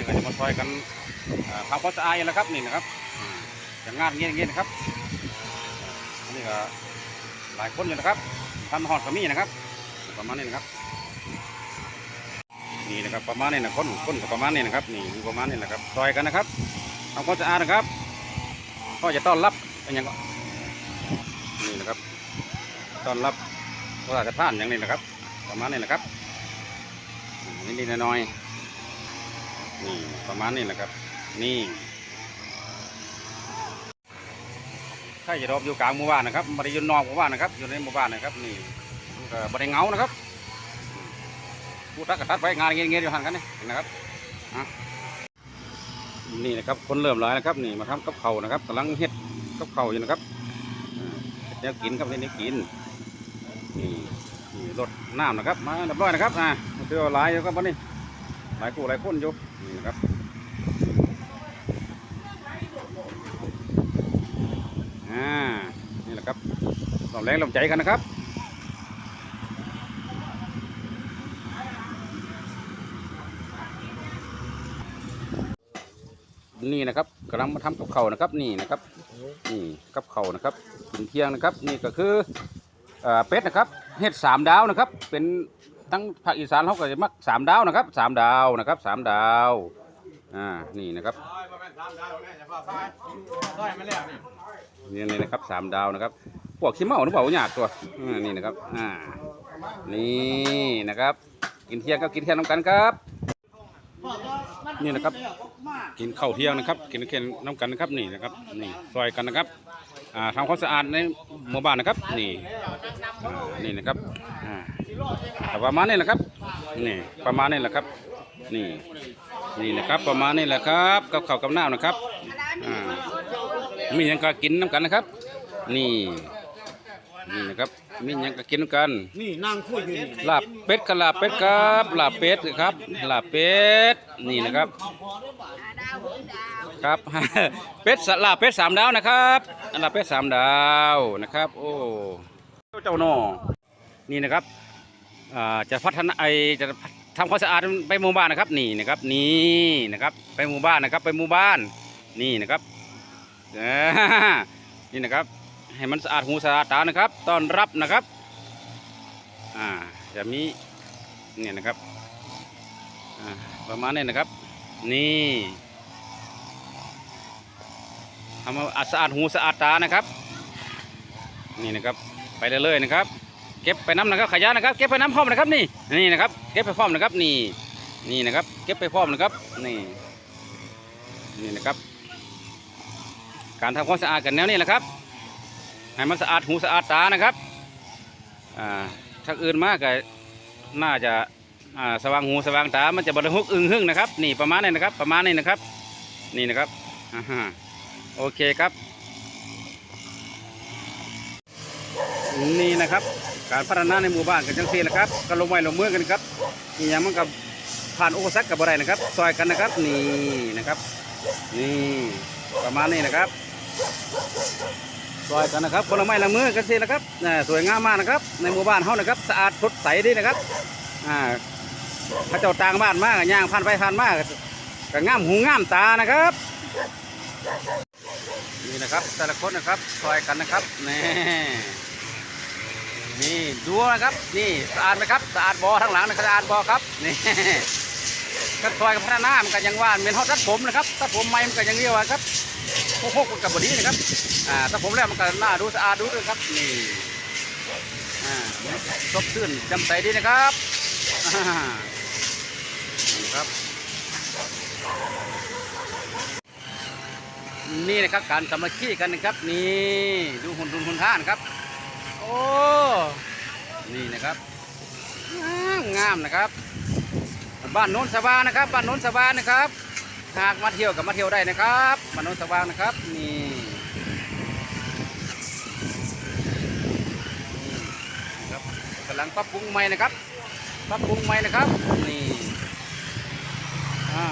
นี่ก็จะมาซอยกันอ่าทำความสะอาดแล้วครับนี่นะครับอย่างงานเงี้ยนะครับอันนี้ก็หลายคนอยู่นะครับทำหอดขมิ้นนะครับ ประมาณนี้นะครับ นี่นะครับประมาณนี้นะคนคนก็ประมาณนี้นะครับ นี่ดูประมาณนี้นะครับซอยกันนะครับทำความสะอาดนะครับก็จะต้อนรับเป็นอย่างก็นี่นะครับต้อนรับพระราชทานอย่างนี้นะครับ ประมาณนี้นะครับนิดๆหน้อยๆ นี่ประมาณนี้นะครับ นี่ถ้าจะรอบอยู่กลางหมู่บ้านนะครับบริยุนนอกหมู่บ้านนะครับ อยู่ในหมู่บ้านนะครับ นี่มันก็บริเงานะครับพูดทักกระตัดไว้งานเงี้ยๆอยู่หันกันนี่เห็นะครับนี่นะครับคนเริ่มหลายนะครับ นี่มาทำกับเขานะครับกำลังเฮ็ดกับเขาอยู่นะครับเฮ็ดแนวกินครับเฮ็ดแนวกินนี่นี่รถน้ำนะครับ มาเรียบร้อยนะครับอ่าเชื่อว่าหลายอยู่ครับวันนี้หลายคู่หลายคนอยู่ นี่นะครับอ่านี่แหละครับลมแรงลมใจกันนะครับนี่นะครับกำลังมาทำกับเขานะครับนี่นะครับนี่กับเขานะครับกินเที่ยงนะครับ นี่ก็คือเอ่อเป็ดนะครับเห็ดสามดาวนะครับ เป็น ทั้งภาคอีสานเขาก็จะมักสามดาวนะครับสามดาวนะครับสามดาวอ่านี่นะครับนี่นี่นะครับสามดาวนะครับพวกขี้เมาหรือเปล่าหยาดตัวอ่านี่นะครับอ่านี่นะครับ กินเที่ยงก็กินเที่ยงน้ำกันครับ นี่นะครับ กินข้าวเที่ยงนะครับ กินเคียงน้ำกันนะครับนี่นะครับนี่ซอยกันนะครับอ่าทำความสะอาดในหมู่บ้านนะครับ นี่อ่านี่นะครับอ่า ประมาณนี้แหละครับนี่ประมาณนี้แหละครับ นี่นี่นะครับ ประมาณนี้แหละครับกับข้าวกับน้ำนะครับอ่ามีหยังก็กินน้ำกันนะครับ นี่นี่นะครับมีหยังก็กินน้ำกันนี่นั่งคุยอยู่นี่ลาบเป็ดกับลาบเป็ดครับลาบเป็ดครับลาบเป็ดนี่นะครับ ครับเป็ดสลาบเป็ดสามดาวนะครับลาบเป็ดสามดาวนะครับ โอ้เจ้าหนอนี่นะครับอ่า จะพัฒนาไอจะทำความสะอาดไปหมู่บ้านนะครับนี่นะครับนี่นะครับไปหมู่บ้านนะครับ ไปหมู่บ้านนี่นะครับนี่นะครับ ให้มันสะอาดหูสะอาดตานะครับต้อนรับนะครับอ่าจะมีเนี่ยนะครับประมาณนี้นะครับ นี่ทำมาสะอาดหูสะอาดตานะครับ นี่นะครับ ไปเรื่อยๆนะครับ เก็บไปน้ำนะครับขยะนะครับ เก็บไปน้ำพร้อมนะครับนี่นี่นะครับเก็บไปพร้อมนะครับนี่นี่นะครับ เก็บไปพร้อมนะครับนี่นี่นะครับ การทำความสะอาดกันแนวนี้แหละครับให้มันสะอาดหูสะอาดตานะครับอ่าถ้าอื่นมากก็น่าจะอ่าสว่างหูสว่างตา มันจะบริหุกอึ้งหึ่งนะครับนี่ประมาณนี้นะครับ ประมาณนี้นะครับ นี่นะครับอ่าฮะโอเคครับ นี่นะครับ การพัฒนาในหมู่บ้านกันจังซี่นะครับก็ลงไม้ลงมือกันครับนี่ยังมันกับผ่านโอุปสรรคกับอะไรนะครับซอยกันนะครับนี่นะครับ นี่ประมาณนี้นะครับซอยกันนะครับคนละไม้ละมือกันสินะครับอ่าสวยงามมากนะครับ ในหมู่บ้านเฮานะครับ สะอาดสดใสดีนะครับอ่าพระเจ้าต่างบ้านมากย่างผ่านไปผ่านมากก็ง่ามหูง่ามตานะครับนี่นะครับแต่ละคนนะครับซอยกันนะครับนี่ นี่ดูนะครับ นี่สะอาดไหมครับสะอาดบอทั้งหลังนะครับสะอาดบอครับนี่ก็ซอยกับพัฒนามันก็ยังว่าเป็นฮอตตัดผมนะครับตัดผมใหม่มันก็ยังเรียกว่าครับพวกพวกกับบดีนะครับอ่าถ้าผมแล้วมันก็น่าดูสะอาดดูด้วยครับนี่อ่าซบซื่นจำใสดีนะครับนี่ครับ นี่นะครับการสามัคคีกันนะครับ นี่ดูหุ่นดุนหุ่นท่านครับ อ้ นี่นะครับ งามนะครับ บ้านโน้นสว่างนะครับ บ้านโน้นสว่างนะครับ หากมาเที่ยวกับมาเที่ยวได้นะครับ บ้านโน้นสว่างนะครับ นี่นครับกำลังปรับปรุงใหม่นะครับ ปรับปรุงใหม่นะครับ นี่ อ่า